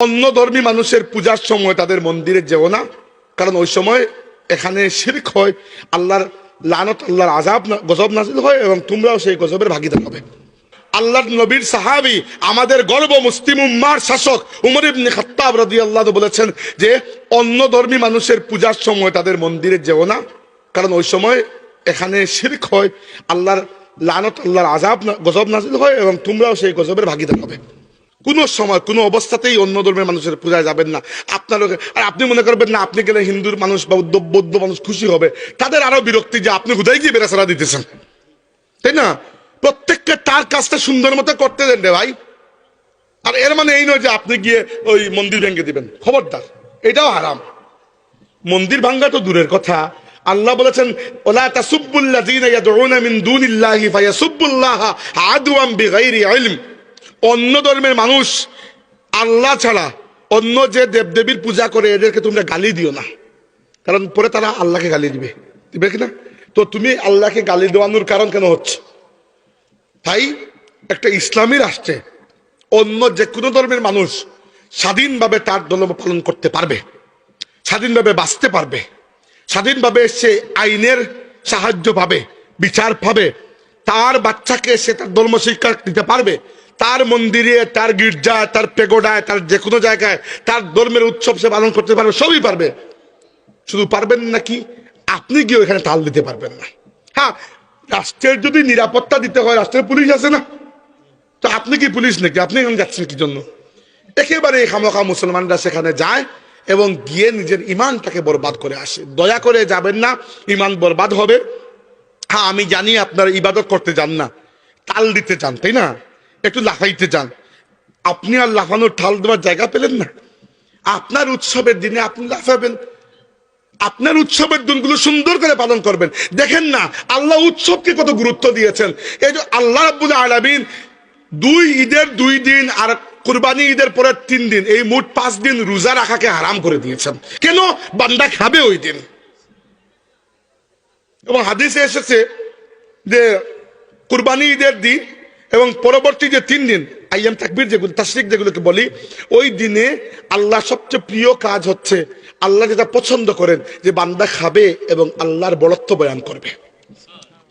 অন্য ধর্মী মানুষের পূজার সময় তাদের মন্দিরে যেও না। কারণ ওই সময় এখানে শিরক হয়, আল্লাহর লানত, আল্লাহর আজাব গজব নাজিল হয় এবং তোমরাও সেই গজবের ভাগিদার হবে। আল্লাহর নবীর সাহাবি, আমাদের গর্ব মুসলিম উম্মার শাসক উমর ইবনে খাত্তাব রাদিয়াল্লাহু বলেছেন যে, অন্য ধর্মী মানুষের পূজার সময় তাদের মন্দিরে যেও না। কারণ ওই সময় এখানে শিরক হয়, আল্লাহর লানত, আল্লাহর আজাব গজব নাজিল হয় এবং তোমরাও সেই গজবের ভাগিদার হবে। কোনো সময়, কোনো অবস্থাতেই অন্য ধর্মের মানুষের পূজায় যাবেন না। আপনার আর আপনি মনে করবেন না, আপনি গেলে হিন্দুর মানুষ বা বৌদ্ধ মানুষ খুশি হবে। তাদের আরও বিরক্তি যে আপনি কোথায় গিয়ে বেড়াচারা দিতেছেন। তাই না? প্রত্যেককে তার কাজটা সুন্দর মতো করতে দেন রে ভাই। আর এর মানে এই নয় যে আপনি গিয়ে ওই মন্দির ভেঙে দিবেন। খবরদার, এটাও হারাম। মন্দির ভাঙ্গা তো দূরের কথা। আল্লাহ বলেছেন, ওলা তাসুব্বুল্লাযীনা ইয়াদউনা মিন দুনিল্লাহি ফায়াসুব্বুল্লাহা আদওয়াম বিগাইরি ইলম। অন্য ধর্মের মানুষ, আল্লাহ ছাড়া অন্য যে দেবদেবীর পূজা করে এদেরকে তোমরা গালি দিও না। কারণ পরে তারা আল্লাহকে গালি দিবে। দিবে কিনা তো তুমি আল্লাহকে গালি দেওয়ানোর কারণ কেন হচ্ছে? তাই একটা ইসলামী রাষ্ট্রে অন্য যে কোনো ধর্মের মানুষ স্বাধীনভাবে তার ধর্ম পালন করতে পারবে, স্বাধীনভাবে বাঁচতে পারবে, স্বাধীনভাবে সে আইনের সাহায্য পাবে, বিচার পাবে, তার বাচ্চাকে সে তার ধর্ম শিক্ষা দিতে পারবে তার মন্দিরে, তার গির্জায় তার পেগোডায়, তার যে কোনো জায়গায়, তার ধর্মের উৎসব সে পালন করতে পারবে, সবই পারবে। শুধু পারবেন নাকি আপনি গিয়ে এখানে তাল দিতে পারবেন না। হ্যাঁ রাষ্ট্রের যদি নিরাপত্তা দিতে হয়, রাষ্ট্রের পুলিশ আছে না? তো আপনি কি পুলিশ নাকি? আপনি এখানে যাচ্ছেন কি জন্য? একেবারে খামোখা মুসলমানরা সেখানে যায় এবং গিয়ে নিজের ইমানটাকে বরবাদ করে আসে। দয়া করে যাবেন না, ইমান বরবাদ হবে। হ্যাঁ আমি জানি আপনারা ইবাদত করতে যান না। তাল দিতে চান, তাই না? একটু লাফাইতে যান। আপনি আর লাফানোর ঠাল দেওয়ার জায়গা পেলেন না। আপনার উৎসবের দিনে আপনি লাফাবেন। আপনার উৎসবের দিনগুলো সুন্দর করে পালন করবেন। দেখেন না, আল্লাহ উৎসবকে কত গুরুত্ব দিয়েছেন। এই যে আল্লাহ রাব্বুল আলামিন দুই ঈদের দুই দিন আর কুরবানি ঈদের পরের তিন দিন, এই মোট পাঁচ দিন রোজা রাখাকে হারাম করে দিয়েছেন। কেন? বান্দা খাবে ওই দিন। এবং হাদিসে এসেছে যে কুরবানি ঈদের দিন এবং পরবর্তী যে তিন দিন, আইয়াম তাকবির যেগুলো তাসরিক যেগুলোকে বলি, ওই দিনে আল্লাহ সবচেয়ে প্রিয় কাজ হচ্ছে আল্লাহ যেটা পছন্দ করেন, যে বান্দা খাবে এবং আল্লাহর বড়ত্ব বয়ান করবে।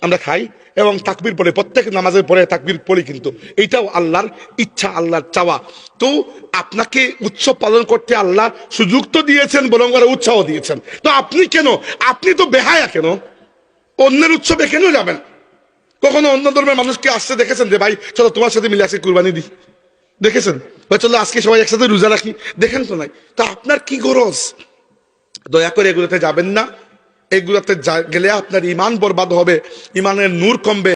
আমরা খাই এবং তাকবির পড়ে, প্রত্যেক নামাজের পরে তাকবির পড়ি কিন্তু এইটাও আল্লাহর ইচ্ছা, আল্লাহর চাওয়া। তো আপনাকে উৎসব পালন করতে আল্লাহ সুযোগ তো দিয়েছেন, বরং উৎসাহ দিয়েছেন। তো আপনি কেন? আপনি তো বেহায়া কেন? অন্যের উৎসবে কেন যাবেন? কখনো অন্য ধর্মের মানুষকে আসতে দেখেছেন যে, ভাই, চলো তোমার সাথে মিলে আজকে কুরবানি দিই। দেখেছেন? ভাই, চলো, আজকে সবাই একসাথে রোজা রাখি। দেখেন তো নাই। তা আপনার কি গরজ? দয়া করে এগুলোতে যাবেন না। এগুলোতে গেলে আপনার ইমান বরবাদ হবে ইমানের নূর কমবে।